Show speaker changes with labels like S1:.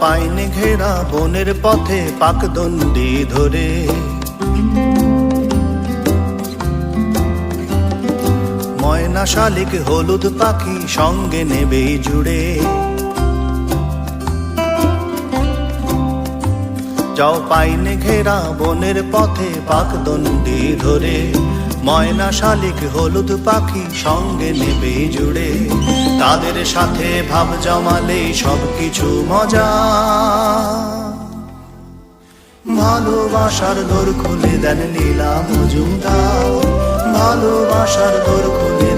S1: পাইনে ঘেরা বনের পথে পাকদণ্ডি ধরে। ময়না শালিক হলুদ পাখি সঙ্গে নেবেই জুড়ে। যাও পাইনে ঘেরা বনের পথে পাকদণ্ডি ধরে। ময়না শালিক হলুদ পাখি সঙ্গে নেবে জুড়ে। তাদের সাথে ভাব জমালে সব কিছু মজা। ভালোবাসার দোর খুলে দেন লীলা মজুমদার। ভালোবাসার দোর খুলে